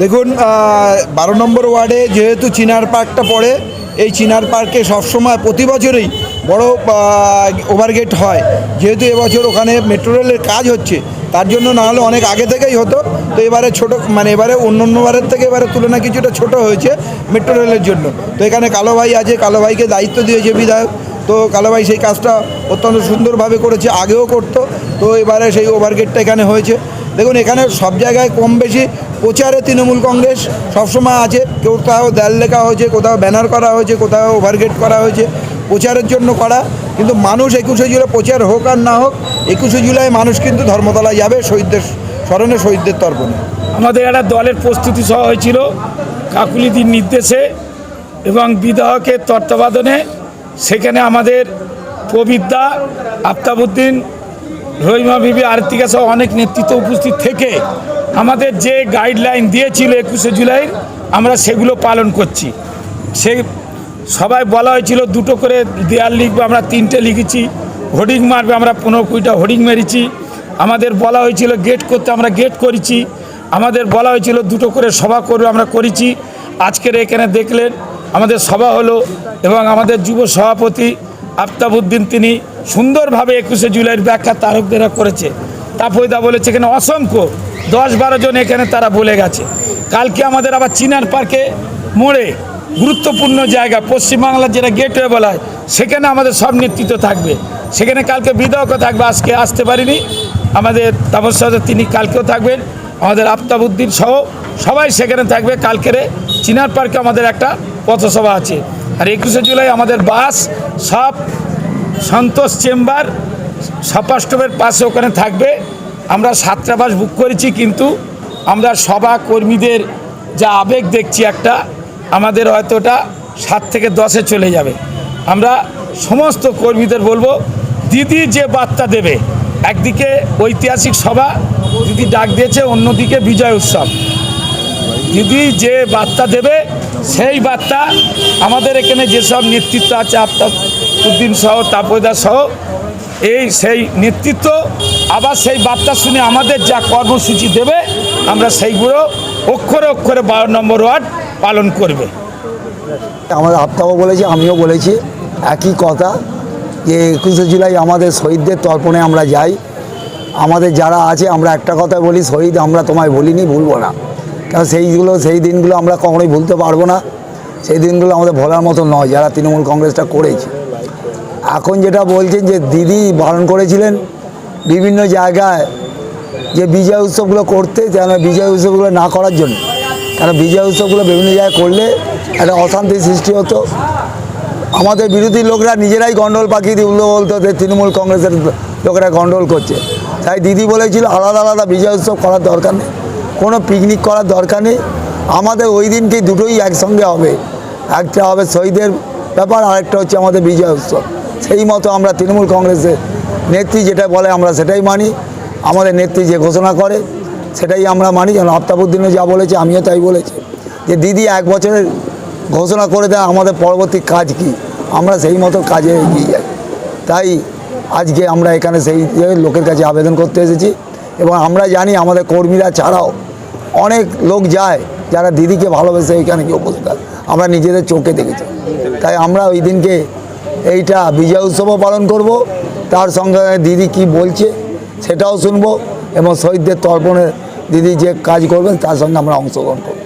দেখুন বারো নম্বর ওয়ার্ডে যেহেতু চিনার পার্কটা পড়ে, এই চিনার পার্কে সবসময় প্রতি বছরেই বড় ওভারগেট হয়। যেহেতু এবছর ওখানে মেট্রো রেলের কাজ হচ্ছে, তার জন্য না হলে অনেক আগে থেকেই হতো। তো এবারে ছোট মানে এবারে অন্য অন্য বারের থেকে এবারে তুলনা কিছুটা ছোট হয়েছে মেট্রো রেলের জন্য। তো এখানে কালো ভাই আছে কালো ভাইকে দায়িত্ব দিয়েছে বিধায়ক। তো কালো ভাই সেই কাজটা অত্যন্ত সুন্দরভাবে করেছে, আগেও করতো। তো এবারে সেই ওভারগেটটা এখানে হয়েছে। দেখুন, এখানে সব জায়গায় কম বেশি প্রচারে তৃণমূল কংগ্রেস সবসময় আছে। কোথাও দেয়াল লেখা হয়েছে, কোথাও ব্যানার করা হয়েছে, কোথাও ওভারগেট করা হয়েছে। প্রচারের জন্য করা, কিন্তু মানুষ একুশে জুলাই, প্রচার হোক আর না হোক, একুশে জুলাই মানুষ কিন্তু ধর্মতলায় যাবে শহীদদের স্মরণে, শহীদদের তর্পণে। আমাদের একটা দলের প্রস্তুতি সহ হয়েছিল, কাকুলিদির নির্দেশে এবং বিধায়কের তত্ত্বাবধানে। সেখানে আমাদের প্রবিদ্যা, আফতাবুদ্দিন, রহিমা বিবি, আরতিকা সহ অনেক নেতৃত্ব উপস্থিত থেকে আমাদের যে গাইডলাইন দিয়েছিল একুশে জুলাই, আমরা সেগুলো পালন করছি। সে সবাই বলা হয়েছিল দুটো করে দেয়াল লিখবে, আমরা তিনটে লিখেছি। হোর্ডিং মারবে, আমরা পনেরো কুড়িটা হোর্ডিং মেরেছি। আমাদের বলা হয়েছিল গেট করতে, আমরা গেট করেছি। আমাদের বলা হয়েছিল দুটো করে সভা করবে, আমরা করেছি। আজকের এখানে দেখলেন, আমাদের সভা হলো এবং আমাদের যুব সভাপতি আফতাবুদ্দিন তিনি সুন্দরভাবে একুশে জুলাইয়ের ব্যাখ্যা তারকদেরা করেছে। তাপয়দা বলেছে এখানে অসংখ্য দশ বারো জন এখানে তারা বলে গেছে। কালকে আমাদের আবার চিনার পার্কে মোড়ে গুরুত্বপূর্ণ জায়গা, পশ্চিমবাংলার যেটা গেটওয়ে বলা হয়, সেখানে আমাদের সব নেতৃত্ব থাকবে। সেখানে কালকে বিধায়কও থাকবে, আজকে আসতে পারিনি। আমাদের তাপস তিনি কালকেও থাকবেন। আমাদের আফতাবুদ্দিন সহ সবাই সেখানে থাকবে। কালকেরে চিনার পার্কে আমাদের একটা পথসভা আছে। আর একুশে জুলাই আমাদের বাস সব সন্তোষ চেম্বার সপাস্টপের পাশে ওখানে থাকবে। আমরা সাতটা বাস বুক করেছি, কিন্তু আমরা সভা কর্মীদের যা আবেগ দেখছি একটা, আমাদের হয়তো ওটা সাত থেকে দশে চলে যাবে। আমরা সমস্ত কর্মীদের বলব, দিদি যে বার্তা দেবে, একদিকে ঐতিহাসিক সভা, দিদি ডাক দিয়েছে, অন্যদিকে বিজয় উৎসব। দিদি যে বার্তা দেবে, সেই বার্তা আমাদের এখানে যেসব নেতৃত্ব আছে, আফতাব উদ্দিন সহ তাপয়দা সহ এই সেই নেতৃত্ব, আবার সেই বার্তা শুনে আমাদের যা কর্মসূচি দেবে, আমরা সেইগুলো অক্ষরে অক্ষরে বারো নম্বর ওয়ার্ড পালন করবে। আমাদের আফতাবও বলেছে, আমিও বলেছি, একই কথা যে একুশে জুলাই আমাদের শহীদদের তর্পণে আমরা যাই। আমাদের যারা আছে, আমরা একটা কথা বলি, শহীদ আমরা তোমায় বলিনি ভুলবো না। কারণ সেইগুলো, সেই দিনগুলো আমরা কখনোই ভুলতে পারব না। সেই দিনগুলো আমাদের ভোলার মতো নয়, যারা তৃণমূল কংগ্রেসটা করেছে। এখন যেটা বলছেন যে দিদি বারণ করেছিলেন বিভিন্ন জায়গায় যে বিজয় উৎসবগুলো করতে যেন বিজয় উৎসবগুলো না করার জন্য। কারণ বিজয় উৎসবগুলো বিভিন্ন জায়গায় করলে একটা অশান্তি সৃষ্টি হতো। আমাদের বিরোধী লোকরা নিজেরাই গন্ডল পাকিয়ে দিয়ে উল্লো বলতো যে তৃণমূল কংগ্রেসের লোকেরা গন্ডল করছে। তাই দিদি বলেছিল আলাদা আলাদা বিজয় উৎসব করার দরকার নেই, কোনো পিকনিক করার দরকার নেই। আমাদের ওই দিনকে দুটোই একসঙ্গে হবে। একটা হবে শহীদের ব্যাপার, আরেকটা হচ্ছে আমাদের বিজয় উৎসব। সেই মতো আমরা তৃণমূল কংগ্রেসের নেত্রী যেটা বলে আমরা সেটাই মানি। আমাদের নেত্রী যে ঘোষণা করে, সেটাই আমরা মানি। যেন আফতাবুদ্দিনও যা বলেছে, আমিও তাই বলেছি। যে দিদি এক বছরের ঘোষণা করে দেয়, আমাদের পরবর্তী কাজ কি? আমরা সেই মতো কাজে এগিয়ে যাই। তাই আজকে আমরা এখানে সেই লোকের কাছে আবেদন করতে এসেছি। এবং আমরা জানি আমাদের কর্মীরা ছাড়াও অনেক লোক যায় যারা দিদিকে ভালোবেসে এখানে উপস্থিত হয়। আমরা নিজেদের চোখে দেখেছি। তাই আমরা ওই দিনকে এইটা বিজয় উৎসবও পালন করব। তার সঙ্গে দিদি কি বলছে সেটাও শুনব এবং শহীদদের তর্পণে দিদি যে কাজ করবেন তার সঙ্গে আমরা অংশগ্রহণ করব।